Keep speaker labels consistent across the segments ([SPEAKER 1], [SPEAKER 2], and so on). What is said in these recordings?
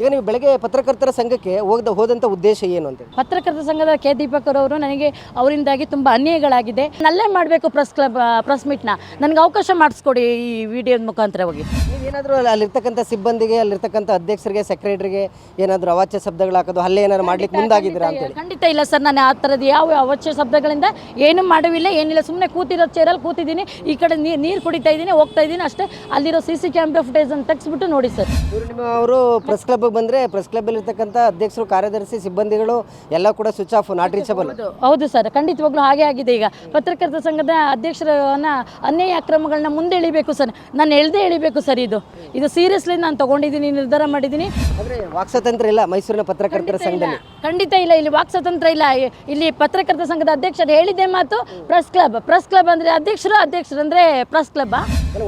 [SPEAKER 1] ಈಗ ನೀವು ಬೆಳಗ್ಗೆ ಪತ್ರಕರ್ತರ ಸಂಘಕ್ಕೆ ಹೋಗದ ಹೋದಂಥ ಉದ್ದೇಶ ಏನು ಅಂತ
[SPEAKER 2] ಪತ್ರಕರ್ತರ ಸಂಘದ ಕೆ ದೀಪಕರ್ ಅವರು ನನಗೆ ಅವರಿಂದಾಗಿ ತುಂಬಾ ಅನ್ಯಾಯಗಳಾಗಿದೆ. ನಲ್ಲೇ ಮಾಡಬೇಕು ಪ್ರೆಸ್ ಕ್ಲಬ್ ಪ್ರೆಸ್ ಮೀಟ್ನ. ನನಗೆ ಅವಕಾಶ ಮಾಡಿಸ್ಕೊಡಿ ಈ ವಿಡಿಯೋದ ಮುಖಾಂತರವಾಗಿ
[SPEAKER 1] ಏನಾದರೂ ಅಲ್ಲಿರ್ತಕ್ಕಂಥ ಸಿಬ್ಬಂದಿಗೆ ಅಲ್ಲಿರ್ತಕ್ಕಂಥ ಅಧ್ಯಕ್ಷರಿಗೆ ಸೆಕ್ರೆಟರಿಗೆ ಏನಾದರೂ ಅವಾಚ್ಯ ಶಬ್ದಗಳು ಹಾಕೋದು ಅಲ್ಲೇ ಏನಾದ್ರು ಮಾಡ್ಲಿಕ್ಕೆ ಮುಂದಾಗಿದ್ದೀರಾ ಅಂತೇಳಿ
[SPEAKER 2] ಖಂಡಿತ ಇಲ್ಲ ಸರ್ ನಾನು ಆ ಥರದ್ದು ಯಾವ ಅವಾಚ್ಯ ಶಬ್ದಗಳಿಂದ ಏನು ಮಾಡುವಿಲ್ಲ ಏನಿಲ್ಲ. ಸುಮ್ಮನೆ ಕೂತಿರೋ ಚೇರಲ್ಲಿ ಕೂತಿದ್ದೀನಿ. ಈ ಕಡೆ ನೀರು ಕುಡಿತಾ ಇದ್ದೀನಿ ಹೋಗ್ತಾ ಇದ್ದೀನಿ ಅಷ್ಟೇ. ಅಲ್ಲಿರೋ ಸಿ ಸಿ ಕ್ಯಾಮ್ರಾ ಫುಟೇಜ್ ಅಂತ ತೆಗೆಸ್ಬಿಟ್ಟು ನೋಡಿ ಸರ್.
[SPEAKER 1] ಅವರು ಪ್ರೆಸ್ ಕ್ಲಬ್ ಬಂದರೆ ಪ್ರೆಸ್ ಕ್ಲಬ್ ಇರ್ತಕ್ಕಂಥ ಅಧ್ಯಕ್ಷರು ಕಾರ್ಯದರ್ಶಿ ಸಿಬ್ಬಂದಿಗಳು ಎಲ್ಲ ಕೂಡ ಸ್ವಿಚ್ ಆಫ್ ನಾಟ್ ರೀಚಬಲ್
[SPEAKER 2] ಹೌದು. ಸರ್ ಖಂಡಿತವಾಗ್ಲೂ ಹಾಗೆ ಆಗಿದೆ ಈಗ. ಪತ್ರಕರ್ತರ ಸಂಘದ ಅಧ್ಯಕ್ಷರನ್ನ ಅನ್ಯಾಯ ಅಕ್ರಮಗಳನ್ನ ಮುಂದೆ ಎಳಿಬೇಕು ಸರ್ ನಾನು ಎಳ್ದೇ ಎಳಿಬೇಕು ಸರ್ ಇದು. ಇದು ಸೀರಿಯಸ್ಲಿ ನಾನು ತಗೊಂಡಿದ್ದೀನಿ ನಿರ್ಧಾರ ಮಾಡಿದ್ದೀನಿ.
[SPEAKER 1] ಅಂದರೆ ವಾಕ್ಸ್ವಾತಂತ್ರ್ಯ ಇಲ್ಲ ಮೈಸೂರಿನ ಪತ್ರಕರ್ತರ ಸಂಘದಲ್ಲಿ.
[SPEAKER 2] ಖಂಡಿತ ಇಲ್ಲ. ಇಲ್ಲಿ ವಾಕ್ ಸ್ವಾತಂತ್ರ್ಯ ಇಲ್ಲ. ಇಲ್ಲಿ ಪತ್ರಕರ್ತರ ಸಂಘದ ಅಧ್ಯಕ್ಷರು ಹೇಳಿದೆ ಮಾತು ಪ್ರೆಸ್ ಕ್ಲಬ್ ಪ್ರೆಸ್ ಕ್ಲಬ್ ಅಂದ್ರೆ ಅಧ್ಯಕ್ಷರು ಅಧ್ಯಕ್ಷರು ಅಂದ್ರೆ ಪ್ರೆಸ್ ಕ್ಲಬ್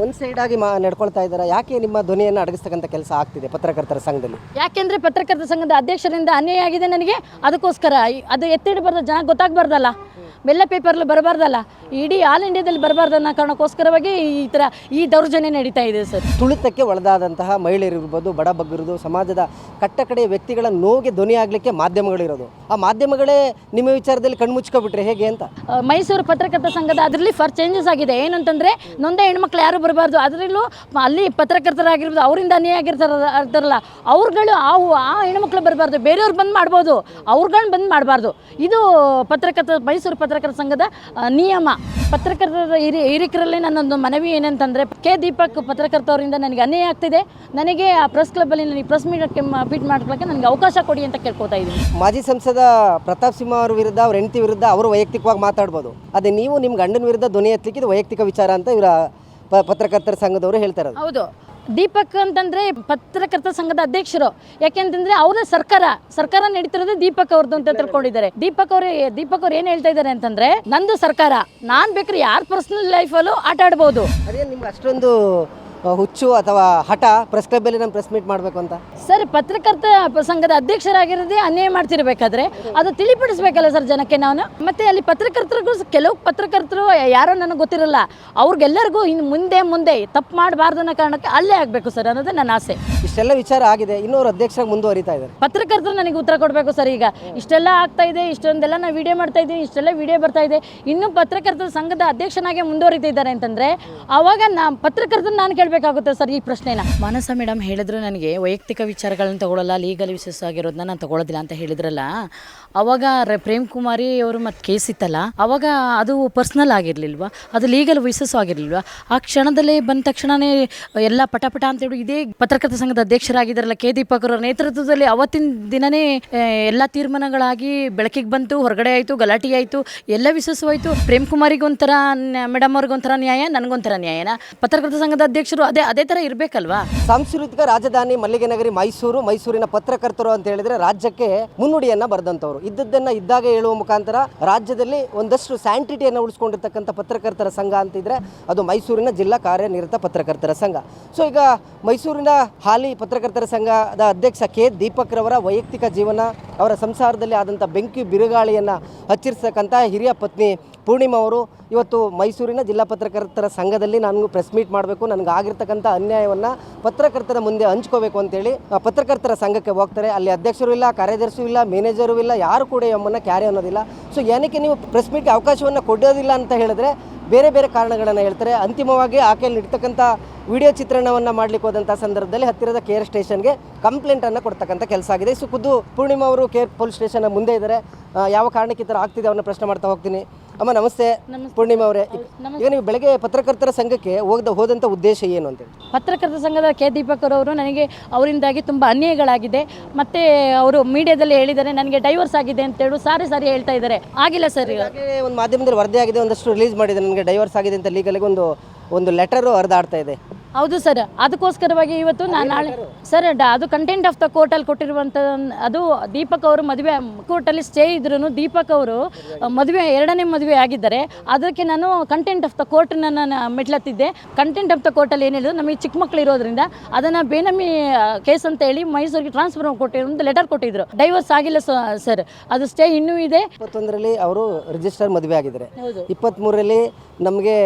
[SPEAKER 1] ಒಂದು ಸೈಡ್ ಆಗಿ ಮಾ ನಡ್ಕೊಳ್ತಾ ಇದ್ದಾರೆ ಯಾಕೆ ನಿಮ್ಮ ಧ್ವನಿಯನ್ನು ಅಡಗಿಸ್ತಕ್ಕಂಥ ಕೆಲಸ ಆಗ್ತಿದೆ ಪತ್ರಕರ್ತರ ಸಂಘದಲ್ಲಿ?
[SPEAKER 2] ಯಾಕೆಂದ್ರೆ ಪತ್ರಕರ್ತರ ಸಂಘದ ಅಧ್ಯಕ್ಷರಿಂದ ಅನ್ಯಾಯ ಆಗಿದೆ ನನಗೆ. ಅದಕ್ಕೋಸ್ಕರ ಅದು ಎತ್ತಿಡಬಾರ್ದು. ಜನ ಗೊತ್ತಾಗಬಾರ್ದಲ್ಲ. ಬೆಲ್ಲ ಪೇಪರ್ಲಿ ಬರಬಾರ್ದಲ್ಲ? ಇಡೀ ಆಲ್ ಇಂಡಿಯಾದಲ್ಲಿ ಬರಬಾರ್ದು ಅನ್ನೋ ಕಾರಣಕ್ಕೋಸ್ಕರವಾಗಿ ಈ ಥರ ಈ ದೌರ್ಜನ್ಯ ನಡೀತಾ ಇದೆ ಸರ್.
[SPEAKER 1] ತುಳಿತಕ್ಕೆ ಒಳಗಾದಂತಹ ಮಹಿಳೆಯರಿರ್ಬೋದು ಬಡ ಬಗ್ಗಿರೋದು ಸಮಾಜದ ಕಟ್ಟಕಡೆಯ ವ್ಯಕ್ತಿಗಳ ನೋವಿಗೆ ಧ್ವನಿ ಆಗಲಿಕ್ಕೆ ಮಾಧ್ಯಮಗಳಿರೋದು ಆ ಮಾಧ್ಯಮಗಳೇ ನಿಮ್ಮ ವಿಚಾರದಲ್ಲಿ ಕಣ್ಮುಚ್ಕೊಬಿಟ್ರೆ ಹೇಗೆ ಅಂತ?
[SPEAKER 2] ಮೈಸೂರು ಪತ್ರಕರ್ತ ಸಂಘದ ಅದರಲ್ಲಿ ಫರ್ ಚೇಂಜಸ್ ಆಗಿದೆ. ಏನಂತಂದ್ರೆ ನೊಂದ ಹೆಣ್ಮಕ್ಳು ಯಾರು ಬರಬಾರ್ದು. ಅದರಲ್ಲೂ ಅಲ್ಲಿ ಪತ್ರಕರ್ತರಾಗಿರ್ಬೋದು ಅವರಿಂದ ಅನ್ಯಾಯ ಆಗಿರ್ತಾರ ಇರ್ತಾರಲ್ಲ ಅವ್ರುಗಳು ಆ ಆ ಹೆಣ್ಮಕ್ಳು ಬರಬಾರ್ದು. ಬೇರೆಯವ್ರು ಬಂದ್ ಮಾಡ್ಬೋದು. ಅವ್ರುಗಳನ್ನ ಬಂದ್ ಮಾಡಬಾರ್ದು. ಇದು ಪತ್ರಕರ್ತ ಮೈಸೂರು ಪತ್ರಕರ್ತರ ಸಂಘದ ನಿಯಮ. ಪತ್ರಕರ್ತರ ಹಿರಿ ಹಿರಿಕರಲ್ಲಿ ನನ್ನೊಂದು ಮನವಿ ಏನಂತಂದರೆ ಕೆ ದೀಪಕ್ ಪತ್ರಕರ್ತವರಿಂದ ನನಗೆ ಅನ್ಯಾಯ ಆಗ್ತಿದೆ. ನನಗೆ ಆ ಪ್ರೆಸ್ ಕ್ಲಬ್ಬಲ್ಲಿ ನನಗೆ ಪ್ರೆಸ್ ಮೀಟಕ್ಕೆ ಬೀಟ್ ಮಾಡ್ಕೊಳ್ಳೋಕ್ಕೆ ನನಗೆ ಅವಕಾಶ ಕೊಡಿ ಅಂತ ಕೇಳ್ಕೊತಾ ಇದ್ದೀನಿ.
[SPEAKER 1] ಮಾಜಿ ಸಂಸದ ಪ್ರತಾಪ್ ಸಿಂಹ ಅವ್ರ ವಿರುದ್ಧ ಅವ್ರ ಹೆಂಡತಿ ವಿರುದ್ಧ ಅವರು ವೈಯಕ್ತಿಕವಾಗಿ ಮಾತಾಡ್ಬೋದು. ಅದೇ ನೀವು ನಿಮ್ಮ ಗಂಡನ ವಿರುದ್ಧ ಧ್ವನಿ ಎತ್ತಲಿಕ್ಕೆ ಇದು ವೈಯಕ್ತಿಕ ವಿಚಾರ ಅಂತ ಇವರ ಪತ್ರಕರ್ತರ ಸಂಘದವರು ಹೇಳ್ತಾರೆ
[SPEAKER 2] ಹೌದು. ದೀಪಕ್ ಅಂತಂದ್ರೆ ಪತ್ರಕರ್ತ ಸಂಘದ ಅಧ್ಯಕ್ಷರು. ಯಾಕೆಂತಂದ್ರೆ ಅವರ ಸರ್ಕಾರ ಸರ್ಕಾರ ನಡೀತಿರೋದು ದೀಪಕ್ ಅವ್ರದ್ದು ಅಂತ ತಿಳ್ಕೊಂಡಿದ್ದಾರೆ. ದೀಪಕ್ ಅವರು, ದೀಪಕ್ ಅವ್ರು ಏನ್ ಹೇಳ್ತಾ ಇದ್ದಾರೆ ಅಂತಂದ್ರೆ, ನಂದು ಸರ್ಕಾರ, ನಾನ್ ಬೇಕಾದ್ರೆ ಯಾರ ಪರ್ಸನಲ್ ಲೈಫಲ್ಲೂ ಆಟ ಆಡ್ಬೋದು.
[SPEAKER 1] ಅಷ್ಟೊಂದು ಹುಚ್ಚು ಅಥವಾ ಹಠ ಪ್ರೆಸ್ ಕ್ಲಬ್ಬಲ್ಲಿ ನಾನು ಪ್ರೆಸ್ ಮೀಟ್ ಮಾಡಬೇಕು ಅಂತ.
[SPEAKER 2] ಸರ್ ಪತ್ರಕರ್ತ ಸಂಘದ ಅಧ್ಯಕ್ಷರಾಗಿರೋದೇ ಅನ್ಯಾಯ ಮಾಡ್ತಿರ್ಬೇಕಾದ್ರೆ ಅದು ತಿಳಿಪಡಿಸ್ಬೇಕಲ್ಲ ಸರ್ ಜನಕ್ಕೆ ನಾನು? ಮತ್ತೆ ಅಲ್ಲಿ ಪತ್ರಕರ್ತರಿಗೂ ಕೆಲವು ಪತ್ರಕರ್ತರು ಯಾರೋ ನನಗೆ ಗೊತ್ತಿರಲ್ಲ ಅವ್ರಿಗೆಲ್ಲರಿಗೂ ಇನ್ನು ಮುಂದೆ ಮುಂದೆ ತಪ್ಪು ಮಾಡಬಾರ್ದು ಅನ್ನೋ ಕಾರಣಕ್ಕೆ ಅಲ್ಲೇ ಆಗಬೇಕು ಸರ್ ಅನ್ನೋದು ನನ್ನ ಆಸೆ.
[SPEAKER 1] ಇಷ್ಟೆಲ್ಲ ವಿಚಾರ ಆಗಿದೆ ಇನ್ನೂ ಅವ್ರು ಅಧ್ಯಕ್ಷರಾಗಿ ಮುಂದುವರಿತಾ ಇದ್ದಾರೆ.
[SPEAKER 2] ಪತ್ರಕರ್ತರು ನನಗೆ ಉತ್ತರ ಕೊಡಬೇಕು ಸರ್ ಈಗ. ಇಷ್ಟೆಲ್ಲ ಆಗ್ತಾ ಇದೆ ಇಷ್ಟೊಂದೆಲ್ಲ ನಾನು ವಿಡಿಯೋ ಮಾಡ್ತಾ ಇದ್ದೀನಿ ಇಷ್ಟೆಲ್ಲ ವಿಡಿಯೋ ಬರ್ತಾ ಇದೆ. ಇನ್ನೂ ಪತ್ರಕರ್ತರ ಸಂಘದ ಅಧ್ಯಕ್ಷನಾಗೆ ಮುಂದುವರಿತಿದ್ದಾರೆ ಅಂತಂದ್ರೆ ಅವಾಗ ನಾ ಪತ್ರಕರ್ತರು ನಾನು ಕೇಳಬೇಕಾಗುತ್ತೆ ಸರ್ ಈ ಪ್ರಶ್ನೆನ? ಮಾನಸ ಮೇಡಮ್ ಹೇಳಿದ್ರು ನನಗೆ, ವೈಯಕ್ತಿಕ ವಿಚಾರಗಳನ್ನ ತಗೊಳ್ಳಲ್ಲ ಲೀಗಲ್ ವಿಶೇಷ ಆಗಿರೋದನ್ನ ನಾನು ತಗೊಳ್ಳೋದಿಲ್ಲ ಅಂತ ಹೇಳಿದ್ರಲ್ಲ. ಅವಾಗ ಪ್ರೇಮ್ ಕುಮಾರಿ ಅವರು ಮತ್ತು ಕೇಸ್ ಇತ್ತಲ್ಲ, ಅವಾಗ ಅದು ಪರ್ಸ್ನಲ್ ಆಗಿರಲಿಲ್ವ? ಅದು ಲೀಗಲ್ ವಿಶೇಷ ಆಗಿರಲಿಲ್ವ? ಆ ಕ್ಷಣದಲ್ಲೇ ಬಂದ ತಕ್ಷಣನೇ ಎಲ್ಲ ಪಟಪಟ ಅಂತೇಳಿ ಇದೇ ಪತ್ರಕರ್ತ ಸಂಘದ ಅಧ್ಯಕ್ಷರಾಗಿದ್ದಾರಲ್ಲ, ಕೆ ದೀಪಕ್ ಅವರ ನೇತೃತ್ವದಲ್ಲಿ ಅವತ್ತಿನ ದಿನನೇ ಎಲ್ಲ ತೀರ್ಮಾನಗಳಾಗಿ ಬೆಳಕಿಗೆ ಬಂತು, ಹೊರಗಡೆ ಆಯಿತು, ಗಲಾಟೆ ಆಯಿತು, ಎಲ್ಲ ವಿಶೇಷವಾಯಿತು ಪ್ರೇಮ್ ಕುಮಾರಿಗೊಂಥರ ಮೇಡಮ್ ಅವ್ರಿಗೊಂಥರ ನ್ಯಾಯ, ನನಗೊಂಥರ ನ್ಯಾಯನ? ಪತ್ರಕರ್ತ ಸಂಘದ ಅಧ್ಯಕ್ಷರು ಅದೇ ಅದೇ ಥರ ಇರಬೇಕಲ್ವಾ?
[SPEAKER 1] ಸಾಂಸ್ಕೃತಿಕ ರಾಜಧಾನಿ ಮಲ್ಲಿಗೆ ನಗರಿ ಮೈಸೂರು, ಮೈಸೂರಿನ ಪತ್ರಕರ್ತರು ಅಂತ ಹೇಳಿದ್ರೆ ರಾಜ್ಯಕ್ಕೆ ಮುನ್ನುಡಿಯನ್ನು ಬರೆದಂತವರು ಇದ್ದದ್ದನ್ನ ಇದ್ದಾಗ ಹೇಳುವ ಮುಖಾಂತರ ರಾಜ್ಯದಲ್ಲಿ ಒಂದಷ್ಟು ಸ್ಯಾಂಟಿಟಿಯನ್ನು ಉಳಿಸ್ಕೊಂಡಿರ್ತಕ್ಕಂಥ ಪತ್ರಕರ್ತರ ಸಂಘ ಅಂತಿದ್ರೆ ಅದು ಮೈಸೂರಿನ ಜಿಲ್ಲಾ ಕಾರ್ಯನಿರತ ಪತ್ರಕರ್ತರ ಸಂಘ. ಸೊ ಈಗ ಮೈಸೂರಿನ ಹಾಲಿ ಪತ್ರಕರ್ತರ ಸಂಘದ ಅಧ್ಯಕ್ಷ ಕೆ ದೀಪಕ್ ರವರ ವೈಯಕ್ತಿಕ ಜೀವನ, ಅವರ ಸಂಸಾರದಲ್ಲಿ ಆದಂಥ ಬೆಂಕಿ ಬಿರುಗಾಳಿಯನ್ನು ಹಚ್ಚಿರ್ತಕ್ಕಂಥ ಹಿರಿಯ ಪತ್ನಿ ಪೂರ್ಣಿಮಾ ಅವರು ಇವತ್ತು ಮೈಸೂರಿನ ಜಿಲ್ಲಾ ಪತ್ರಕರ್ತರ ಸಂಘದಲ್ಲಿ ನಾನು ಪ್ರೆಸ್ ಮೀಟ್ ಮಾಡಬೇಕು. ನನಗೆ ಆಗಿರ್ತಕ್ಕಂಥ ಅನ್ಯಾಯವನ್ನು ಪತ್ರಕರ್ತರ ಮುಂದೆ ಹಂಚ್ಕೋಬೇಕು ಅಂತೇಳಿ ಪತ್ರಕರ್ತರ ಸಂಘಕ್ಕೆ ಹೋಗ್ತಾರೆ. ಅಲ್ಲಿ ಅಧ್ಯಕ್ಷರು ಇಲ್ಲ, ಕಾರ್ಯದರ್ಶಿಯೂ ಇಲ್ಲ, ಮ್ಯಾನೇಜರು ಇಲ್ಲ, ಯಾರು ಕೂಡ ಎಮ್ಮನ್ನು ಕ್ಯಾರಿ ಅನ್ನೋದಿಲ್ಲ. ಸೊ ಏನಕ್ಕೆ ನೀವು ಪ್ರೆಸ್ ಮೀಟ್ಗೆ ಅವಕಾಶವನ್ನು ಕೊಡೋದಿಲ್ಲ ಅಂತ ಹೇಳಿದ್ರೆ ಬೇರೆ ಬೇರೆ ಕಾರಣಗಳನ್ನು ಹೇಳ್ತಾರೆ. ಅಂತಿಮವಾಗಿ ಆಕೆಯಲ್ಲಿ ಇರ್ತಕ್ಕಂಥ ವಿಡಿಯೋ ಚಿತ್ರಣವನ್ನು ಮಾಡಲಿಕ್ಕೆ ಹೋದಂಥ ಸಂದರ್ಭದಲ್ಲಿ ಹತ್ತಿರದ ಕೇರ್ ಸ್ಟೇಷನ್ಗೆ ಕಂಪ್ಲೇಂಟನ್ನು ಕೊಡ್ತಕ್ಕಂಥ ಕೆಲಸ ಆಗಿದೆ. ಸೊ ಖುದ್ದು ಪೂರ್ಣಿಮಾ ಅವರು ಕೇರ್ ಪೊಲೀಸ್ ಸ್ಟೇಷನ್ ಮುಂದೆ ಇದ್ದಾರೆ. ಯಾವ ಕಾರಣಕ್ಕೆ ಈ ಥರ ಆಗ್ತಿದೆ ಅವನ್ನ ಪ್ರಶ್ನೆ ಮಾಡ್ತಾ ಹೋಗ್ತೀನಿ. ಅಮ್ಮ ನಮಸ್ತೆ. ಪೂರ್ಣಿಮಾ ಅವರೇ. ಈಗ ನೀವು ಬೆಳಗ್ಗೆ ಪತ್ರಕರ್ತರ ಸಂಘಕ್ಕೆ ಹೋಗದ ಹೋದಂಥ ಉದ್ದೇಶ ಏನು ಅಂತ
[SPEAKER 2] ಪತ್ರಕರ್ತ ಸಂಘದ ಕೆ. ದೀಪಕ್ ಅವರು ನನಗೆ ಅವರಿಂದಾಗಿ ತುಂಬ ಅನ್ಯಾಯಗಳಾಗಿದೆ. ಮತ್ತೆ ಅವರು ಮೀಡಿಯಾದಲ್ಲಿ ಹೇಳಿದ್ದಾರೆ ನನಗೆ ಡೈವರ್ಸ್ ಆಗಿದೆ ಅಂತ ಹೇಳಿ ಸಾರಿ ಸಾರಿ ಹೇಳ್ತಾ ಇದ್ದಾರೆ. ಆಗಿಲ್ಲ ಸರ್
[SPEAKER 1] ಒಂದು ಮಾಧ್ಯಮದಲ್ಲಿ ವರದಿ ಆಗಿದೆ ಒಂದಷ್ಟು ರಿಲೀಸ್ ಮಾಡಿದೆ ನನಗೆ ಡೈವರ್ಸ್ ಆಗಿದೆ ಅಂತ ಲೀಗಲ್ಗೆ ಒಂದು ಒಂದು ಲೆಟರು ಹರಿದಾಡ್ತಾ ಇದೆ.
[SPEAKER 2] ಹೌದು ಸರ್ ಅದಕ್ಕೋಸ್ಕರವಾಗಿ ಇವತ್ತು ನಾನು ನಾಳೆ ಸರ್ ಡ- ಅದು ಕಂಟೆಂಟ್ ಆಫ್ ದ ಕೋರ್ಟಲ್ಲಿ ಕೊಟ್ಟಿರುವಂಥ ಅದು ದೀಪಕ್ ಅವರು ಮದುವೆ ಕೋರ್ಟಲ್ಲಿ ಸ್ಟೇ ಇದ್ರೂ ದೀಪಕ್ ಅವರು ಮದುವೆ ಎರಡನೇ ಮದುವೆ ಆಗಿದ್ದಾರೆ. ಅದಕ್ಕೆ ನಾನು ಕಂಟೆಂಟ್ ಆಫ್ ದ ಕೋರ್ಟನ್ನ ನಾನು ಮೆಟ್ಲತ್ತಿದ್ದೆ. ಕಂಟೆಂಟ್ ಆಫ್ ದ ಕೋರ್ಟಲ್ಲಿ ಏನು ಹೇಳಿದ್ರು ನಮಗೆ ಚಿಕ್ಕ ಮಕ್ಕಳು ಇರೋದ್ರಿಂದ ಅದನ್ನು ಬೇನಮಿ ಕೇಸ್ ಅಂತ ಹೇಳಿ ಮೈಸೂರಿಗೆ ಟ್ರಾನ್ಸ್ಫರ್ ಕೊಟ್ಟಿರೋ ಒಂದು ಲೆಟರ್ ಕೊಟ್ಟಿದ್ರು. ಡೈವರ್ಸ್ ಆಗಿಲ್ಲ ಸರ್ ಅದು ಸ್ಟೇ ಇನ್ನೂ ಇದೆ.
[SPEAKER 1] ಇಪ್ಪತ್ತೊಂದರಲ್ಲಿ ಅವರು ರಿಜಿಸ್ಟರ್ ಮದುವೆ ಆಗಿದ್ದಾರೆ. ಇಪ್ಪತ್ತ್ಮೂರರಲ್ಲಿ ನಮಗೆ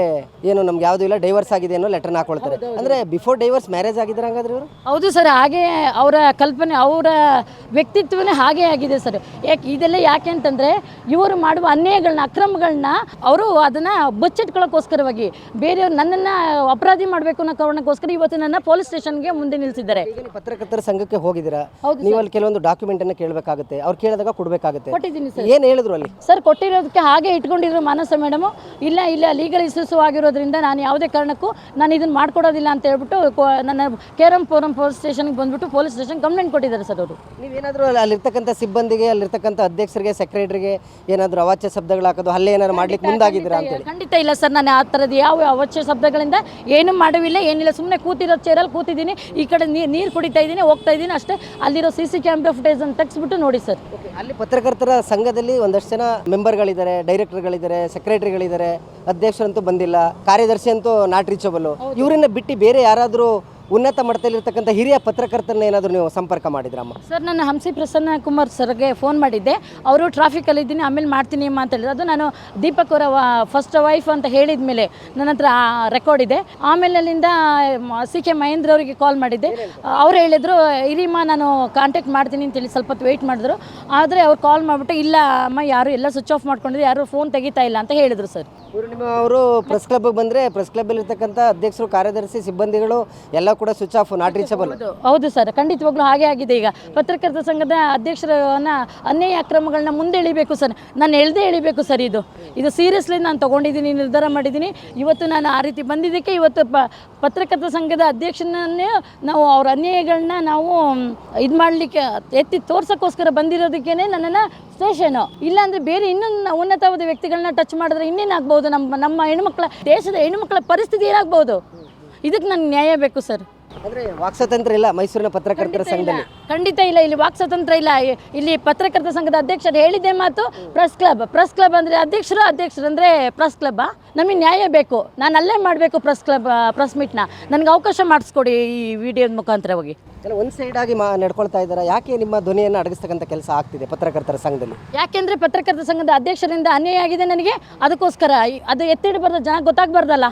[SPEAKER 1] ಏನು ನಮ್ಗೆ ಯಾವುದೂ ಇಲ್ಲ ಡೈವರ್ಸ್ ಆಗಿದೆ ಅನ್ನೋ ಲೆಟರ್ನ ಹಾಕೊಳ್ತಾರೆ. ಅಂದ್ರೆ ಬಿಫೋರ್ ಡೈವರ್ಸ್ ಮ್ಯಾರೇಜ್ ಆಗಿದ್ರೆ ಹಂಗಾದ್ರೆ ಇವರು?
[SPEAKER 2] ಹೌದು ಸರ್ ಹಾಗೆ ಅವರ ಕಲ್ಪನೆ ಅವರ ವ್ಯಕ್ತಿತ್ವನೇ ಹಾಗೆ ಆಗಿದೆ ಸರ್. ಯಾಕೆ ಇದೆಲ್ಲ ಯಾಕೆ ಅಂತಂದ್ರೆ ಇವರು ಮಾಡುವ ಅನ್ಯಾಯಗಳನ್ನ ಅಕ್ರಮಗಳನ್ನ ಅವರು ಅದನ್ನ ಬಚ್ಚಿಟ್ಕೊಳ್ಳೋಕ್ಕೋಸ್ಕರವಾಗಿ ಬೇರೆಯವ್ರು ನನ್ನನ್ನ ಅಪರಾಧಿ ಮಾಡಬೇಕು ಅನ್ನೋ ಕಾರಣಕ್ಕೋಸ್ಕರ ಇವತ್ತು ನನ್ನ ಪೊಲೀಸ್ ಸ್ಟೇಷನ್ಗೆ ಮುಂದೆ ನಿಲ್ಲಿಸಿದ್ದಾರೆ
[SPEAKER 1] ಈಗ ನೀವು ಪತ್ರಕರ್ತರ ಸಂಘಕ್ಕೆ ಹೋಗಿದ್ದೀರಾ?
[SPEAKER 2] ಹೌದು
[SPEAKER 1] ನೀವು ಅಲ್ಲಿ ಕೆಲವೊಂದು ಡಾಕ್ಯುಮೆಂಟ್ ಅನ್ನ ಕೇಳಬೇಕಾಗುತ್ತೆ. ಅವ್ರು ಕೇಳಿದಾಗ ಕೊಡಬೇಕಾಗುತ್ತೆ.
[SPEAKER 2] ಕೊಟ್ಟಿದ್ದೀನಿ ಸರ್.
[SPEAKER 1] ಏನು ಹೇಳಿದ್ರು ಅಲ್ಲಿ?
[SPEAKER 2] ಸರ್ ಕೊಟ್ಟಿರೋದಕ್ಕೆ ಹಾಗೆ ಇಟ್ಕೊಂಡಿದ್ರು ಮಾನಸ ಮೇಡಮ್. ಇಲ್ಲ ಇಲ್ಲ ಲೀಗಲ್ ಇಸ್ಯೂಸು ಆಗಿರೋದ್ರಿಂದ ನಾನು ಯಾವುದೇ ಕಾರಣಕ್ಕೂ ನಾನು ಇದನ್ನ ಮಾಡ್ಕೊಡೋದಿಲ್ಲ. ಅಂತ ಹೇಳ್ಬಿಟ್ಟು ನನ್ನ ಕೇರಂ ಪೋರಂ ಪೊಲೀಸ್ ಸ್ಟೇಷನ್ಗೆ ಬಂದ್ಬಿಟ್ಟು ಪೊಲೀಸ್ ಸ್ಟೇಷನ್ ಕಂಪ್ಲೇಂಟ್ ಕೊಟ್ಟಿದ್ದಾರೆ ಸರ್ ಅವರು.
[SPEAKER 1] ನೀವೇನಾದ್ರೂ ಅಲ್ಲಿ- ಅಲ್ಲಿರ್ತಕ್ಕಂಥ ಸಿಬ್ಬಂದಿಗೆ ಅಲ್ಲಿರ್ತಕ್ಕಂಥ ಅಧ್ಯಕ್ಷರಿಗೆ ಸೆಕ್ರೆಟರಿಗೆ ಏನಾದರೂ ಅವಾಚ್ಯ ಶಬ್ದಗಳು ಹಾಕೋದು ಅಲ್ಲೇ ಏನಾದ್ರು ಮಾಡ್ಲಿಕ್ಕೆ ಮುಂದಾಗಿದ್ದೀರಾ ಅಂತ
[SPEAKER 2] ಖಂಡಿತ ಇಲ್ಲ ಸರ್ ನಾನು ಆ ಥರದ್ದು ಯಾವ ಅವಶ್ಯ ಶಬ್ದಗಳಿಂದ ಏನು ಮಾಡುವಿಲ್ಲ ಏನಿಲ್ಲ ಸುಮ್ಮನೆ ಕೂತಿರೋ ಚೇರಲ್ಲಿ ಕೂತಿದ್ದೀನಿ ಈ ಕಡೆ ನೀರು ನೀರು ಕುಡಿತಾ ಇದ್ದೀನಿ ಹೋಗ್ತಾ ಇದ್ದೀನಿ ಅಷ್ಟೇ. ಅಲ್ಲಿರೋ ಸಿ ಸಿ ಕ್ಯಾಮ್ರಾ ಫುಟೇಜ್ ಅನ್ನು ತೆಗೆಸ್ಬಿಟ್ಟು ನೋಡಿ ಸರ್.
[SPEAKER 1] ಅಲ್ಲಿ ಪತ್ರಕರ್ತರ ಸಂಘದಲ್ಲಿ ಒಂದಷ್ಟು ಜನ ಮೆಂಬರ್ಗಳಿದ್ದಾರೆ ಡೈರೆಕ್ಟರ್ಗಳಿದ್ದಾರೆ ಸೆಕ್ರೆಟರಿಗಳಿದ್ದಾರೆ ಅಧ್ಯಕ್ಷರಂತೂ ಬಂದಿಲ್ಲ ಕಾರ್ಯದರ್ಶಿ ಅಂತೂ ನಾಟ್ ರೀಚಬಲ್ ಇವರನ್ನ ಬಿಟ್ಟು ಬೇರೆ ಯಾರಾದರೂ ಉನ್ನತ ಮಟ್ಟದಲ್ಲಿರ್ತಕ್ಕಂಥ ಹಿರಿಯ ಪತ್ರಕರ್ತನ ಏನಾದರೂ ನೀವು ಸಂಪರ್ಕ ಮಾಡಿದ್ರಮ್ಮ?
[SPEAKER 2] ಸರ್ ನಾನು ಹಂಸಿ ಪ್ರಸನ್ನ ಕುಮಾರ್ ಸರ್ಗೆ ಫೋನ್ ಮಾಡಿದ್ದೆ. ಅವರು ಟ್ರಾಫಿಕಲ್ಲಿ ಇದ್ದೀನಿ ಆಮೇಲೆ ಮಾಡ್ತೀನಿ ಅಮ್ಮ ಅಂತ ಹೇಳಿದ್ರು. ಅದು ನಾನು ದೀಪಕ್ ಅವರ ಫಸ್ಟ್ ವೈಫ್ ಅಂತ ಹೇಳಿದ ಮೇಲೆ ನನ್ನ ಹತ್ರ ರೆಕಾರ್ಡ್ ಇದೆ. ಆಮೇಲೆ ಅಲ್ಲಿಂದ ಸಿ ಕೆ ಮಹೇಂದ್ರ ಅವರಿಗೆ ಕಾಲ್ ಮಾಡಿದ್ದೆ. ಅವ್ರು ಹೇಳಿದ್ರು ಇರಿಮ್ಮ ನಾನು ಕಾಂಟ್ಯಾಕ್ಟ್ ಮಾಡ್ತೀನಿ ಅಂತೇಳಿ ಸ್ವಲ್ಪ ಹೊತ್ತು ವೆಯ್ಟ್ ಮಾಡಿದ್ರು. ಆದರೆ ಅವ್ರು ಕಾಲ್ ಮಾಡಿಬಿಟ್ಟು ಇಲ್ಲ ಅಮ್ಮ ಯಾರು ಎಲ್ಲ ಸ್ವಿಚ್ ಆಫ್ ಮಾಡ್ಕೊಂಡಿದ್ರು ಯಾರು ಫೋನ್ ತೆಗಿತಾ ಇಲ್ಲ ಅಂತ ಹೇಳಿದರು ಸರ್.
[SPEAKER 1] ಇವರು ನಿಮ್ಮ ಅವರು ಪ್ರೆಸ್ ಕ್ಲಬ್ಗೆ ಬಂದರೆ ಪ್ರೆಸ್ ಕ್ಲಬ್ ಅಲ್ಲಿರ್ತಕ್ಕಂಥ ಅಧ್ಯಕ್ಷರು ಕಾರ್ಯದರ್ಶಿ ಸಿಬ್ಬಂದಿಗಳು ಎಲ್ಲ ಕೂಡ ಸ್ವಿಚ್ ಆಫ್ ನಾಟ್ ರೀಚಬಲ್
[SPEAKER 2] ಹೌದು ಸರ್, ಖಂಡಿತವಾಗ್ಲೂ ಹಾಗೆ ಆಗಿದೆ ಈಗ. ಪತ್ರಕರ್ತರ ಸಂಘದ ಅಧ್ಯಕ್ಷರನ್ನ ಅನ್ಯಾಯ ಅಕ್ರಮಗಳನ್ನ ಮುಂದೆ ಎಳಿಬೇಕು ಸರ್. ನಾನು ಎಳ್ದೇ ಎಳಿಬೇಕು ಸರ್ ಇದು. ಇದು ಸೀರಿಯಸ್ಲಿ ನಾನು ತಗೊಂಡಿದ್ದೀನಿ, ನಿರ್ಧಾರ ಮಾಡಿದ್ದೀನಿ. ಇವತ್ತು ನಾನು ಆ ರೀತಿ ಬಂದಿದ್ದಕ್ಕೆ ಇವತ್ತು ಪ ಪತ್ರಕರ್ತರ ಸಂಘದ ಅಧ್ಯಕ್ಷನನ್ನೇ ನಾವು ಅವ್ರ ಅನ್ಯಾಯಗಳನ್ನ ನಾವು ಇದು ಮಾಡಲಿಕ್ಕೆ, ಎತ್ತಿ ತೋರ್ಸೋಕ್ಕೋಸ್ಕರ ಬಂದಿರೋದಕ್ಕೇ ನನ್ನನ್ನು ಸ್ಟೇಷನು ಇಲ್ಲಾಂದ್ರೆ ಬೇರೆ ಇನ್ನೊಂದು ಉನ್ನತವಾದ ವ್ಯಕ್ತಿಗಳನ್ನ ಟಚ್ ಮಾಡಿದ್ರೆ ಇನ್ನೇನಾಗ್ಬೋದು ನಮ್ಮ ನಮ್ಮ ಹೆಣ್ಮಕ್ಳ, ದೇಶದ ಹೆಣ್ಮಕ್ಳ ಪರಿಸ್ಥಿತಿ ಏನಾಗ್ಬೋದು? ಇದಕ್ಕೆ ನನಗೆ ನ್ಯಾಯ ಬೇಕು ಸರ್.
[SPEAKER 1] ಅಂದರೆ ವಾಕ್ಸ್ವಾತಂತ್ರ್ಯ ಇಲ್ಲ ಮೈಸೂರಿನ ಪತ್ರಕರ್ತರ ಸಂಘದಲ್ಲಿ?
[SPEAKER 2] ಖಂಡಿತ ಇಲ್ಲ ಇಲ್ಲಿ ವಾಕ್ ಸ್ವತಂತ್ರ ಇಲ್ಲ. ಇಲ್ಲಿ ಪತ್ರಕರ್ತರ ಸಂಘದ ಅಧ್ಯಕ್ಷರು ಹೇಳಿದೆ ಮಾತು ಪ್ರೆಸ್ ಕ್ಲಬ್. ಪ್ರೆಸ್ ಕ್ಲಬ್ ಅಂದರೆ ಅಧ್ಯಕ್ಷರು ಅಧ್ಯಕ್ಷರು ಅಂದರೆ ಪ್ರೆಸ್ ಕ್ಲಬ್ ನಮಗೆ ನ್ಯಾಯ ಬೇಕು. ನಾನು ಅಲ್ಲೇ ಮಾಡಬೇಕು ಪ್ರೆಸ್ ಕ್ಲಬ್ ಪ್ರೆಸ್ ಮೀಟ್ನ. ನನಗೆ ಅವಕಾಶ ಮಾಡಿಸ್ಕೊಡಿ ಈ ವಿಡಿಯೋದ ಮುಖಾಂತರ
[SPEAKER 1] ಹೋಗಿ. ಒಂದು ಸೈಡ್ ಆಗಿ ಮಾ ನಡ್ಕೊಳ್ತಾ ಇದ್ದಾರೆ ಯಾಕೆ ನಿಮ್ಮ ಧ್ವನಿಯನ್ನು ಅಡಗಿಸ್ತಕ್ಕಂಥ ಕೆಲಸ ಆಗ್ತಿದೆ ಪತ್ರಕರ್ತರ ಸಂಘದಲ್ಲಿ?
[SPEAKER 2] ಯಾಕೆಂದ್ರೆ ಪತ್ರಕರ್ತರ ಸಂಘದ ಅಧ್ಯಕ್ಷರಿಂದ ಅನ್ಯಾಯ ಆಗಿದೆ ನನಗೆ. ಅದಕ್ಕೋಸ್ಕರ ಅದು ಎತ್ತಿಡಬಾರ್ದು ಜನ ಗೊತ್ತಾಗಬಾರ್ದಲ್ಲ.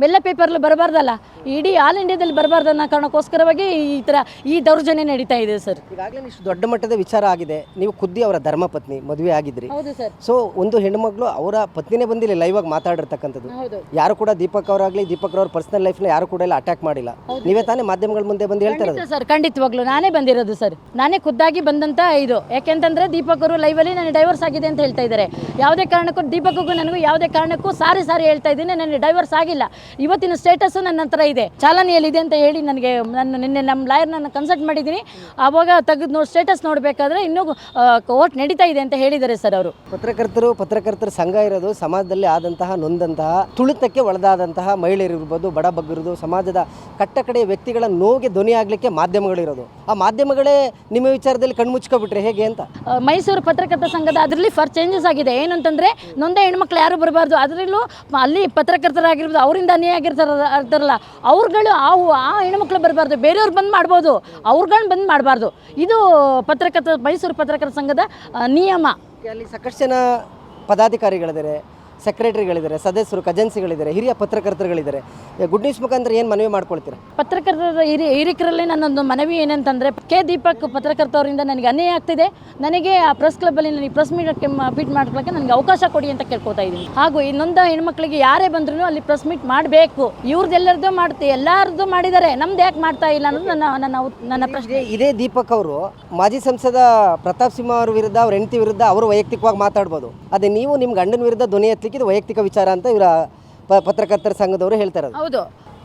[SPEAKER 2] ಬೆಲ್ಲ ಪೇಪರ್ಲ್ಲಿ ಬರಬಾರ್ದಲ್ಲ? ಇಡೀ ಆಲ್ ಇಂಡಿಯಾದಲ್ಲಿ ಬರಬಾರ್ದು ಅನ್ನೋ ಕಾರಣಕ್ಕೋಸ್ಕರವಾಗಿ ಈ ಥರ ಈ ದೌರ್ಜನ್ಯ ನಡೀತಾ ಇದೆ ಸರ್.
[SPEAKER 1] ಈಗಾಗಲೇ ಇಷ್ಟು ದೊಡ್ಡ ಮಟ್ಟದ ವಿಚಾರ ಆಗಿದೆ. ನೀವು ಖುದ್ದಿ ಅವರ ಧರ್ಮಪತ್ನಿ ಮದುವೆ ಆಗಿದ್ರಿ.
[SPEAKER 2] ಹೌದು ಸರ್.
[SPEAKER 1] ಸೊ ಒಂದು ಹೆಣ್ಮಗಳು ಅವರ ಪತ್ನಿನೇ ಬಂದಿಲ್ಲ ಲೈವ್ ಆಗಿ ಮಾತಾಡಿರ್ತಕ್ಕಂಥದ್ದು.
[SPEAKER 2] ಹೌದು.
[SPEAKER 1] ಯಾರು ಕೂಡ ದೀಪಕ್ ಅವರಾಗಲಿ ದೀಪಕ್ ಅವ್ರ ಪರ್ಸನಲ್ ಲೈಫ್ನ ಯಾರು ಕೂಡ ಎಲ್ಲ ಅಟ್ಯಾಕ್ ಮಾಡಿಲ್ಲ. ನೀವೇ ತಾನೇ ಮಾಧ್ಯಮಗಳ ಮುಂದೆ ಬಂದು ಹೇಳ್ತಾ ಇರೋದು.
[SPEAKER 2] ಸರ್ ಖಂಡಿತವಾಗ್ಲೂ. ನಾನೇ ಬಂದಿರೋದು ಸರ್. ನಾನೇ ಖುದ್ದಾಗಿ ಬಂದಂತ ಇದು. ಯಾಕೆಂತಂದ್ರೆ ದೀಪಕ್ ಅವರು ಲೈವಲ್ಲಿ ನನಗೆ ಡೈವರ್ಸ್ ಆಗಿದೆ ಅಂತ ಹೇಳ್ತಾ ಇದ್ದಾರೆ. ಯಾವುದೇ ಕಾರಣಕ್ಕೂ ದೀಪಕ್ಗೂ ನನಗೂ ಯಾವುದೇ ಕಾರಣಕ್ಕೂ ಸಾರಿ ಸಾರಿ ಹೇಳ್ತಾ ಇದ್ದೀನಿ. ನನಗೆ ಡೈವರ್ಸ್ ಆಗಿಲ್ಲ. ಇವತ್ತಿನ ಸ್ಟೇಟಸ್ ನನ್ನ ಹತ್ರ ಇದೆ. ಚಾಲನೆಯಲ್ಲಿದೆ ಅಂತ ಹೇಳಿ ನನಗೆ ನಾನು ನಿನ್ನೆ ನಮ್ಮ ಲಾಯರ್ ನಾನು ಕನ್ಸಲ್ಟ್ ಮಾಡಿದ್ದೀನಿ. ಆವಾಗ ತೆಗೆದು ನೋಡಿ ಸ್ಟೇಟಸ್ ನೋಡಬೇಕಾದ್ರೆ ಇನ್ನೂ ಕೋರ್ಟ್ ನಡೀತಾ ಇದೆ ಅಂತ ಹೇಳಿದ್ದಾರೆ ಸರ್ ಅವರು.
[SPEAKER 1] ಪತ್ರಕರ್ತರು ಪತ್ರಕರ್ತರ ಸಂಘ ಇರೋದು ಸಮಾಜದಲ್ಲಿ ಆದಂತಹ ನೊಂದಂತಹ ತುಳಿತಕ್ಕೆ ಒಳದಾದಂತಹ ಮಹಿಳೆಯರು ಇರ್ಬೋದು ಬಡ ಬಗ್ಗಿರೋದು ಸಮಾಜದ ಕಟ್ಟಕಡೆಯ ವ್ಯಕ್ತಿಗಳ ನೋವಿಗೆ ಧ್ವನಿ ಆಗಲಿಕ್ಕೆ ಮಾಧ್ಯಮಗಳಿರೋದು ಆ ಮಾಧ್ಯಮಗಳೇ ನಿಮ್ಮ ವಿಚಾರದಲ್ಲಿ ಕಣ್ಮುಚ್ಕೊಬಿಟ್ರೆ ಹೇಗೆ ಅಂತ?
[SPEAKER 2] ಮೈಸೂರು ಪತ್ರಕರ್ತರ ಸಂಘದ ಅದರಲ್ಲಿ ಫರ್ ಚೇಂಜಸ್ ಆಗಿದೆ. ಏನಂತಂದರೆ ನೊಂದ ಹೆಣ್ಮಕ್ಳು ಯಾರು ಬರಬಾರ್ದು. ಅದರಲ್ಲೂ ಅಲ್ಲಿ ಪತ್ರಕರ್ತರಾಗಿರ್ಬೋದು ಅವರಿಂದ ಅನ್ಯಾಯ ಆಗಿರ್ತಾರ, ಇರ್ತಾರಲ್ಲ, ಅವ್ರುಗಳು ಆ ಆ ಹೆಣ್ಮಕ್ಳು ಬರಬಾರ್ದು, ಬೇರೆಯವ್ರು ಬಂದು ಮಾಡ್ಬೋದು ಅವ್ರುಗಳನ್ನ ಬಂದು ಮಾಡಬಾರ್ದು. ಇದು ಪತ್ರಕರ್ತ, ಮೈಸೂರು ಪತ್ರಕರ್ತರ ಸಂಘದ ನಿಯಮ.
[SPEAKER 1] ಅಲ್ಲಿ ಸಾಕಷ್ಟು ಜನ ಪದಾಧಿಕಾರಿಗಳಿದ್ದಾರೆ ಸೆಕ್ರೆಟರಿಗಳಿದ್ದಾರೆ ಸದಸ್ಯರು ಖಜನ್ಸಿಗಳಿದ್ದಾರೆ ಹಿರಿಯ ಪತ್ರಕರ್ತರುಗಳಿದ್ದಾರೆ. ಗುಡ್ ನ್ಯೂಸ್ ಮುಖಾಂತರ ಏನು ಮನವಿ ಮಾಡ್ಕೊಳ್ತೀರಾ?
[SPEAKER 2] ಪತ್ರಕರ್ತರ ಹಿರಿ ಹಿರಿಕರಲ್ಲಿ ನನ್ನೊಂದು ಮನವಿ ಏನಂತಂದರೆ ಕೆ ದೀಪಕ್ ಪತ್ರಕರ್ತವರಿಂದ ನನಗೆ ಅನ್ಯಾಯ ಆಗ್ತಿದೆ. ನನಗೆ ಆ ಪ್ರೆಸ್ ಕ್ಲಬ್ಬಲ್ಲಿ ನನಗೆ ಪ್ರೆಸ್ ಮೀಟಕ್ಕೆ ಮೀಟ್ ಮಾಡ್ಕೊಳ್ಳೋಕ್ಕೆ ನನಗೆ ಅವಕಾಶ ಕೊಡಿ ಅಂತ ಕೇಳ್ಕೊತಾ ಇದ್ದೀನಿ. ಹಾಗೂ ಇನ್ನೊಂದು ಹೆಣ್ಮಕ್ಳಿಗೆ ಯಾರೇ ಬಂದ್ರೂ ಅಲ್ಲಿ ಪ್ರೆಸ್ ಮೀಟ್ ಮಾಡಬೇಕು. ಇವ್ರದ್ದೆಲ್ಲರದ್ದು ಮಾಡ್ತಿ ಎಲ್ಲರದ್ದು ಮಾಡಿದ್ದಾರೆ ನಮ್ದು ಯಾಕೆ ಮಾಡ್ತಾ ಇಲ್ಲ ಅನ್ನೋದು ನನ್ನ ನನ್ನ ನನ್ನ ಪ್ರಶ್ನೆ.
[SPEAKER 1] ಇದೇ- ಇದೇ ದೀಪಕ್ ಅವರು ಮಾಜಿ ಸಂಸದ ಪ್ರತಾಪ್ ಸಿಂಹ ಅವ್ರ ವಿರುದ್ಧ ಅವ್ರ ಹೆಂಡತಿ ವಿರುದ್ಧ ಅವರು ವೈಯಕ್ತಿಕವಾಗಿ ಮಾತಾಡ್ಬೋದು. ಅದೇ ನೀವು ನಿಮ್ಮ ಗಂಡನ ವಿರುದ್ಧ ಧ್ವನಿ ಎತ್ತಲಿಕ್ಕೆ ಇದು ವೈಯಕ್ತಿಕ ವಿಚಾರ ಅಂತ ಇವರ ಪತ್ರಕರ್ತರ ಸಂಘದವರು ಹೇಳ್ತಾರೆ
[SPEAKER 2] ಹೌದು.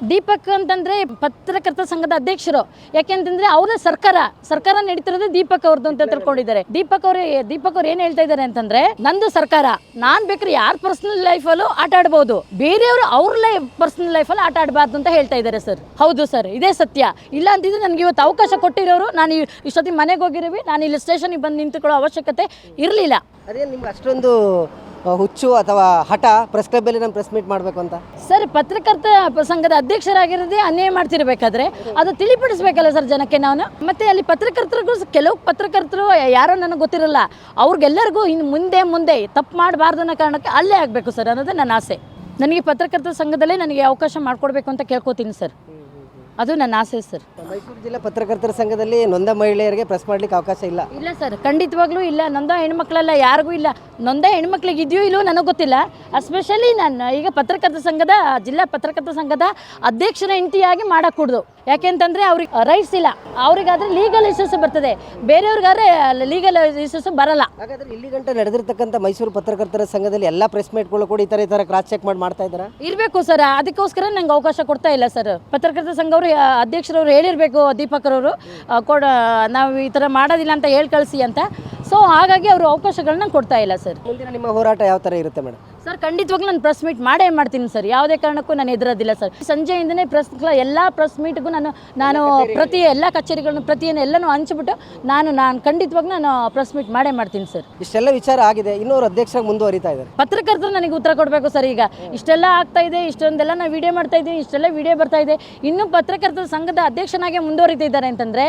[SPEAKER 2] ದೀಪಕ್ ಅಂತಂದ್ರೆ ಪತ್ರಕರ್ತ ಸಂಘದ ಅಧ್ಯಕ್ಷರು. ಯಾಕೆಂತಂದ್ರೆ ಅವರ ಸರ್ಕಾರ ಸರ್ಕಾರ ನಡೀತಿರೋದು ದೀಪಕ್ ಅವ್ರದ್ದು ಅಂತ ತಿಳ್ಕೊಂಡಿದ್ದಾರೆ. ದೀಪಕ್ ಅವರು ದೀಪಕ್ ಅವ್ರು ಏನ್ ಹೇಳ್ತಾ ಇದ್ದಾರೆ ಅಂತಂದ್ರೆ ನಂದು ಸರ್ಕಾರ ನಾನ್ ಬೇಕಾದ್ರೆ ಯಾರ ಪರ್ಸನಲ್ ಲೈಫಲ್ಲೂ ಆಟ ಆಡ್ಬೋದು. ಬೇರೆಯವರು ಅವ್ರ ಲೈಫ್ ಪರ್ಸನಲ್ ಲೈಫಲ್ಲಿ ಆಟ ಆಡಬಾರ್ದು ಅಂತ ಹೇಳ್ತಾ ಇದ್ದಾರೆ ಸರ್ ಹೌದು ಸರ್ ಇದೇ ಸತ್ಯ. ಇಲ್ಲ ಅಂತಿದ್ರೆ ನನಗೆ ಇವತ್ತು ಅವಕಾಶ ಕೊಟ್ಟಿರೋರು ನಾನು ಇಷ್ಟೊತ್ತಿಗೆ ಮನೆಗೆ ಹೋಗಿರೋವಿ ನಾನು ಇಲ್ಲಿ ಸ್ಟೇಷನ್ ಬಂದು ನಿಂತುಕೊಳ್ಳೋ ಅವಶ್ಯಕತೆ ಇರಲಿಲ್ಲ.
[SPEAKER 1] ಅದೇ ನಿಮ್ಗೆ ಅಷ್ಟೊಂದು ಹುಚ್ಚು ಅಥವಾ ಹಠ ಪ್ರೆಸ್ ಕ್ಲಬ್ಬಲ್ಲಿ ನಾನು ಪ್ರೆಸ್ ಮೀಟ್ ಮಾಡಬೇಕು ಅಂತ.
[SPEAKER 2] ಸರ್, ಪತ್ರಕರ್ತ ಸಂಘದ ಅಧ್ಯಕ್ಷರಾಗಿರೋದೇ ಅನ್ಯಾಯ ಮಾಡ್ತಿರ್ಬೇಕಾದ್ರೆ ಅದು ತಿಳಿಪಡಿಸ್ಬೇಕಲ್ಲ ಸರ್ ಜನಕ್ಕೆ ನಾನು? ಮತ್ತೆ ಅಲ್ಲಿ ಪತ್ರಕರ್ತರಿಗೂ ಕೆಲವು ಪತ್ರಕರ್ತರು ಯಾರೋ ನನಗೆ ಗೊತ್ತಿರಲ್ಲ, ಅವ್ರಿಗೆಲ್ಲರಿಗೂ ಇನ್ನು ಮುಂದೆ ಮುಂದೆ ತಪ್ಪು ಮಾಡಬಾರ್ದು ಅನ್ನೋ ಕಾರಣಕ್ಕೆ ಅಲ್ಲೇ ಆಗಬೇಕು ಸರ್ ಅನ್ನೋದು ನನ್ನ ಆಸೆ. ನನಗೆ ಪತ್ರಕರ್ತರ ಸಂಘದಲ್ಲೇ ನನಗೆ ಅವಕಾಶ ಮಾಡಿಕೊಡ್ಬೇಕು ಅಂತ ಕೇಳ್ಕೊತೀನಿ ಸರ್. ಅದು ನನ್ನ ಆಸೆ ಸರ್.
[SPEAKER 1] ಮೈಸೂರು ಜಿಲ್ಲಾ ಪತ್ರಕರ್ತರ ಸಂಘದಲ್ಲಿ ನೊಂದ ಮಹಿಳೆಯರಿಗೆ ಪ್ರೆಸ್ ಮಾಡ್ಲಿಕ್ಕೆ ಅವಕಾಶ ಇಲ್ಲ.
[SPEAKER 2] ಇಲ್ಲ ಸರ್ ಖಂಡಿತವಾಗ್ಲೂ ಇಲ್ಲ. ನೊಂದ ಹೆಣ್ಮಕ್ಳೆಲ್ಲ ಯಾರಿಗೂ ಇಲ್ಲ. ನೊಂದ ಹೆಣ್ಮಕ್ಳಿಗೆ ಇದೆಯೋ ಇಲ್ಲೋ ನನಗೆ ಗೊತ್ತಿಲ್ಲ. ಎಸ್ಪೆಷಲಿ ನಾನು ಈಗ ಪತ್ರಕರ್ತರ ಸಂಘದ ಜಿಲ್ಲಾ ಪತ್ರಕರ್ತರ ಸಂಘದ ಅಧ್ಯಕ್ಷರ ಹೆಂಡತಿಯಾಗಿ ಯಾಕೆ ಯಾಕೆಂತಂದ್ರೆ ಅವ್ರಿಗೆ ರೈಟ್ಸ್ ಇಲ್ಲ. ಅವ್ರಿಗಾದ್ರೆ ಲೀಗಲ್ ಇಶ್ಯೂಸ್ ಬರ್ತದೆ. ಬೇರೆಯವ್ರಿಗಾದ್ರೆ ಲೀಗಲ್ ಇಶ್ಯೂಸ್ ಬರಲ್ಲ.
[SPEAKER 1] ಹಾಗಾದ್ರೆ ಇಲ್ಲಿ ಗಂಟೆ ನಡೆದಿರ್ತಕ್ಕಂಥ ಮೈಸೂರು ಪತ್ರಕರ್ತರ ಸಂಘದಲ್ಲಿ ಎಲ್ಲ ಪ್ರೆಸ್ ಮೇಟ್ಗಳು ಕೂಡ ಈ ಥರ ಈ ಥರ ಕ್ರಾಸ್ ಚೆಕ್ ಮಾಡಿ ಮಾಡ್ತಾ ಇದ್ದಾರಾ?
[SPEAKER 2] ಇರಬೇಕು ಸರ್. ಅದಕ್ಕೋಸ್ಕರ ನಂಗೆ ಅವಕಾಶ ಕೊಡ್ತಾ ಇಲ್ಲ ಸರ್. ಪತ್ರಕರ್ತರ ಸಂಘವರು ಅಧ್ಯಕ್ಷರವರು ಹೇಳಿರಬೇಕು ದೀಪಕ್ರವರು. ಕೊಡ ನಾವು ಈ ಥರ ಮಾಡೋದಿಲ್ಲ ಅಂತ ಹೇಳಿ ಕಳಿಸಿ ಅಂತ. ಸೊ ಹಾಗಾಗಿ ಅವರು ಅವಕಾಶಗಳನ್ನ ಕೊಡ್ತಾ ಇಲ್ಲ ಸರ್
[SPEAKER 1] ಮುಂದಿನ ನಿಮ್ಮ ಹೋರಾಟ ಯಾವ ಥರ ಇರುತ್ತೆ ಮೇಡಮ್
[SPEAKER 2] ಸರ್ ಖಂಡಿತವಾಗ್ಲೂ ನಾನು ಪ್ರೆಸ್ ಮೀಟ್ ಮಾಡೇ ಮಾಡ್ತೀನಿ ಸರ್ ಯಾವುದೇ ಕಾರಣಕ್ಕೂ ನಾನು ಎದುರೋದಿಲ್ಲ ಸರ್ ಸಂಜೆಯಿಂದನೇ ಪ್ರೆಸ್ ಎಲ್ಲ ಪ್ರೆಸ್ ಮೀಟ್ಗೂ ನಾನು ನಾನು ಪ್ರತಿ ಎಲ್ಲ ಕಚೇರಿಗಳನ್ನು ಪ್ರತಿಯನ್ನು ಎಲ್ಲನೂ ಹಂಚಿಬಿಟ್ಟು ನಾನು ನಾನು ಖಂಡಿತವಾಗ್ಲೂ ನಾನು ಪ್ರೆಸ್ ಮೀಟ್ ಮಾಡೇ ಮಾಡ್ತೀನಿ ಸರ್
[SPEAKER 1] ಇಷ್ಟೆಲ್ಲ ವಿಚಾರ ಆಗಿದೆ. ಇನ್ನೂ ಅಧ್ಯಕ್ಷರಾಗಿ ಮುಂದುವರಿತಾ ಇದ್ದಾರೆ.
[SPEAKER 2] ಪತ್ರಕರ್ತರು ನನಗೆ ಉತ್ತರ ಕೊಡಬೇಕು ಸರ್ ಈಗ. ಇಷ್ಟೆಲ್ಲ ಆಗ್ತಾ ಇದೆ ಇಷ್ಟೊಂದೆಲ್ಲ ನಾನು ವಿಡಿಯೋ ಮಾಡ್ತಾ ಇದ್ದೀನಿ ಇಷ್ಟೆಲ್ಲ ವಿಡಿಯೋ ಬರ್ತಾ ಇದೆ. ಇನ್ನೂ ಪತ್ರಕರ್ತರ ಸಂಘದ ಅಧ್ಯಕ್ಷನಾಗೆ ಮುಂದುವರಿತಾ ಇದ್ದಾರೆ ಅಂತಂದರೆ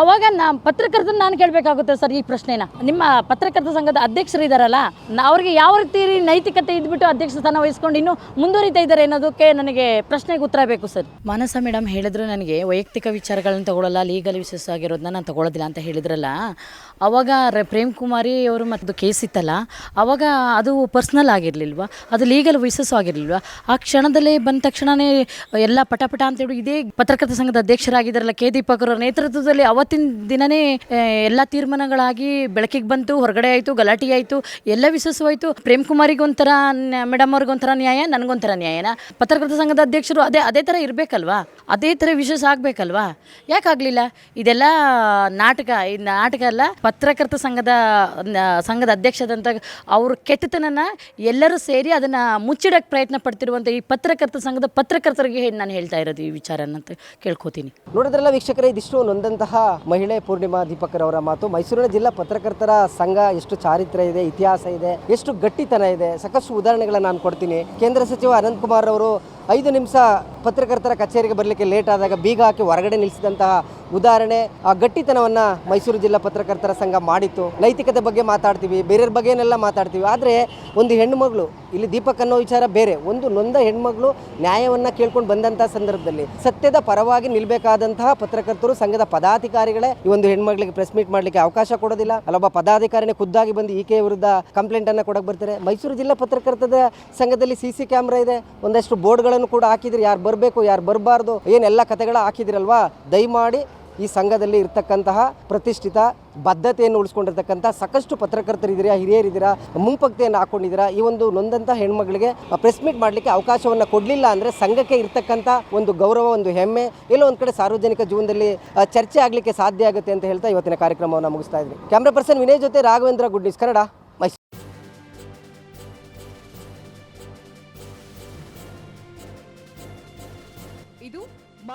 [SPEAKER 2] ಆವಾಗ ನಾ ಪತ್ರಕರ್ತರು ನಾನು ಕೇಳಬೇಕಾಗುತ್ತೆ ಸರ್ ಈ ಪ್ರಶ್ನೆನ. ನಿಮ್ಮ ಪತ್ರಕರ್ತ ಸಂಘದ ಅಧ್ಯಕ್ಷರು ಇದ್ದಾರಲ್ಲ ಅವ್ರಿಗೆ ಯಾವ ರೀತಿ ನೈತಿಕತೆ ಇದ್ಬಿಟ್ಟು ಅಧ್ಯಕ್ಷ ಸ್ಥಾನ ವಹಿಸ್ಕೊಂಡು ಇನ್ನು ಮುಂದುವರಿತಾ ಇದ್ದಾರೆ ಅನ್ನೋದಕ್ಕೆ ನನಗೆ ಪ್ರಶ್ನೆಗೆ ಉತ್ತರ ಬೇಕು ಸರ್. ಮಾನಸ ಮೇಡಮ್ ಹೇಳಿದ್ರು ನನಗೆ, ವೈಯಕ್ತಿಕ ವಿಚಾರಗಳನ್ನ ತಗೊಳ್ಳಲ್ಲ ಲೀಗಲ್ ವಿಶೇಷ ಆಗಿರೋದನ್ನ ನಾನು ತಗೊಳ್ಳೋದಿಲ್ಲ ಅಂತ ಹೇಳಿದ್ರಲ್ಲ. ಅವಾಗ ಪ್ರೇಮ್ ಕುಮಾರಿ ಅವರು ಮತ್ತು ಕೇಸ್ ಇತ್ತಲ್ಲ, ಅವಾಗ ಅದು ಪರ್ಸ್ನಲ್ ಆಗಿರಲಿಲ್ವಾ? ಅದು ಲೀಗಲ್ ವಿಶೇಷ ಆಗಿರಲಿಲ್ವಾ? ಆ ಕ್ಷಣದಲ್ಲೇ ಬಂದ ತಕ್ಷಣವೇ ಎಲ್ಲ ಪಟಪಟ ಅಂತೇಳಿ ಇದೇ ಪತ್ರಕರ್ತ ಸಂಘದ ಅಧ್ಯಕ್ಷರಾಗಿದ್ದಾರಲ್ಲ, ಕೆ ದೀಪಕ್ ಅವರ ನೇತೃತ್ವದಲ್ಲಿ ಅವತ್ತಿನ ದಿನನೇ ಎಲ್ಲ ತೀರ್ಮಾನಗಳಾಗಿ ಬೆಳಕಿಗೆ ಬಂತು, ಹೊರಗಡೆ ಆಯಿತು, ಗಲಾಟೆ ಆಯಿತು, ಎಲ್ಲ ವಿಶ್ವಾಸವಾಯಿತು. ಪ್ರೇಮ್ ಕುಮಾರಿಗೊಂಥರ ಮೇಡಮ್ ಅವ್ರಿಗೊಂಥರ ನ್ಯಾಯ, ನನಗೊಂಥರ ನ್ಯಾಯನ. ಪತ್ರಕರ್ತ ಸಂಘದ ಅಧ್ಯಕ್ಷರು ಅದೇ ಅದೇ ಥರ ಇರಬೇಕಲ್ವಾ? ಅದೇ ಥರ ವಿಶ್ವಾಸ ಆಗಬೇಕಲ್ವಾ? ಯಾಕಾಗಲಿಲ್ಲ ಇದೆಲ್ಲ ನಾಟಕ ಈ ನಾಟಕ ಅಲ್ಲ, ಪತ್ರಕರ್ತ ಸಂಘದ ಸಂಘದ ಅಧ್ಯಕ್ಷದಂತ ಅವ್ರ ಕೆಟ್ಟತನನ ಎಲ್ಲರೂ ಸೇರಿ ಅದನ್ನು ಮುಚ್ಚಿಡಕ್ಕೆ ಪ್ರಯತ್ನ ಪಡ್ತಿರುವಂಥ ಈ ಪತ್ರಕರ್ತ ಸಂಘದ ಪತ್ರಕರ್ತರಿಗೆ ನಾನು ಹೇಳ್ತಾ ಇರೋದು ಈ ವಿಚಾರನ ಅಂತ ಕೇಳ್ಕೊತೀನಿ.
[SPEAKER 1] ನೋಡಿದ್ರಲ್ಲ ವೀಕ್ಷಕರೇ, ಇದಿಷ್ಟು ನೊಂದಂತಹ ಮಹಿಳೆ ಪೂರ್ಣಿಮಾ ದೀಪಕರ್ ಅವರ ಮಾತು. ಮೈಸೂರಿನ ಜಿಲ್ಲಾ ಪತ್ರಕರ್ತರ ಸಂಘ, ಎಷ್ಟು ಚಾರಿತ್ರ್ಯ ಇದೆ, ಇತಿಹಾಸ ಇದೆ, ಎಷ್ಟು ಗಟ್ಟಿತನ ಇದೆ, ಸಾಕಷ್ಟು ಉದಾಹರಣೆಗಳನ್ನ ನಾನು ಕೊಡ್ತೀನಿ. ಕೇಂದ್ರ ಸಚಿವ ಅನಂತಕುಮಾರ್ ಅವರು ಐದು ನಿಮಿಷ ಪತ್ರಕರ್ತರ ಕಚೇರಿಗೆ ಬರಲಿಕ್ಕೆ ಲೇಟ್ ಆದಾಗ ಬೀಗ ಹಾಕಿ ಹೊರಗಡೆ ನಿಲ್ಲಿಸಿದಂತಹ ಉದಾಹರಣೆ, ಆ ಗಟ್ಟಿತನವನ್ನ ಮೈಸೂರು ಜಿಲ್ಲಾ ಪತ್ರಕರ್ತರ ಸಂಘ ಮಾಡಿತ್ತು. ನೈತಿಕತೆ ಬಗ್ಗೆ ಮಾತಾಡ್ತೀವಿ, ಬೇರೆಯವ್ರ ಬಗ್ಗೆನೆಲ್ಲ ಮಾತಾಡ್ತೀವಿ. ಆದರೆ ಒಂದು ಹೆಣ್ಣುಮಗಳು, ಇಲ್ಲಿ ದೀಪಕ್ ಅನ್ನೋ ವಿಚಾರ ಬೇರೆ. ಒಂದು ನೊಂದ ಹೆಣ್ಮಗಳು ನ್ಯಾಯವನ್ನ ಕೇಳ್ಕೊಂಡು ಬಂದಂತಹ ಸಂದರ್ಭದಲ್ಲಿ, ಸತ್ಯದ ಪರವಾಗಿ ನಿಲ್ಬೇಕಾದಂತಹ ಪತ್ರಕರ್ತರು ಸಂಘದ ಪದಾಧಿಕಾರಿಗಳೇ ಈ ಒಂದು ಹೆಣ್ಮಗಳಿಗೆ ಪ್ರೆಸ್ ಮೀಟ್ ಮಾಡಲಿಕ್ಕೆ ಅವಕಾಶ ಕೊಡೋದಿಲ್ಲ. ಅಲ್ಲೊಬ್ಬ ಪದಾಧಿಕಾರಿನೇ ಖುದ್ದಾಗಿ ಬಂದು ಈಕೆ ವಿರುದ್ಧ ಕಂಪ್ಲೇಂಟ್ ಅನ್ನ ಕೊಡಕ್ಕೆ ಬರ್ತಾರೆ. ಮೈಸೂರು ಜಿಲ್ಲಾ ಪತ್ರಕರ್ತರ ಸಂಘದಲ್ಲಿ ಸಿ ಸಿ ಕ್ಯಾಮ್ರಾ ಇದೆ. ಒಂದಷ್ಟು ಬೋರ್ಡ್ಗಳನ್ನು ಕೂಡ ಹಾಕಿದ್ರಿ. ಯಾರು ಬರಬೇಕು, ಯಾರು ಬರಬಾರ್ದು ಏನೆಲ್ಲ ಕತೆಗಳ ಹಾಕಿದ್ರಲ್ವಾ? ದಯಮಾಡಿ ಈ ಸಂಘದಲ್ಲಿ ಇರ್ತಕ್ಕಂತಹ ಪ್ರತಿಷ್ಠಿತ ಬದ್ಧತೆಯನ್ನು ಉಳಿಸ್ಕೊಂಡಿರ್ತಕ್ಕಂಥ ಸಾಕಷ್ಟು ಪತ್ರಕರ್ತರಿದ್ದೀರಾ, ಹಿರಿಯರಿದ್ದೀರಾ, ಮುಂಪಕ್ತಿಯನ್ನು ಹಾಕೊಂಡಿದ್ದೀರಾ, ಈ ಒಂದು ನೊಂದಂಥ ಹೆಣ್ಮಗಳಿಗೆ ಪ್ರೆಸ್ ಮೀಟ್ ಮಾಡಲಿಕ್ಕೆ ಅವಕಾಶವನ್ನು ಕೊಡಲಿಲ್ಲ ಅಂದರೆ ಸಂಘಕ್ಕೆ ಇರ್ತಕ್ಕಂಥ ಒಂದು ಗೌರವ, ಒಂದು ಹೆಮ್ಮೆ, ಎಲ್ಲೋ ಒಂದು ಕಡೆ ಸಾರ್ವಜನಿಕ ಜೀವನದಲ್ಲಿ ಚರ್ಚೆ ಆಗಲಿಕ್ಕೆ ಸಾಧ್ಯ ಆಗುತ್ತೆ ಅಂತ ಹೇಳ್ತಾ ಇವತ್ತಿನ ಕಾರ್ಯಕ್ರಮವನ್ನು ಮುಗಿಸ್ತಾ ಇದ್ವಿ. ಕ್ಯಾಮ್ರಾ ಪರ್ಸನ್ ವಿನಯ್ ಜೊತೆ ರಾಘವೇಂದ್ರ ಗುಡ್ ನ್ಯೂಸ್ ಕನ್ನಡ. ಮೈಸೂರು.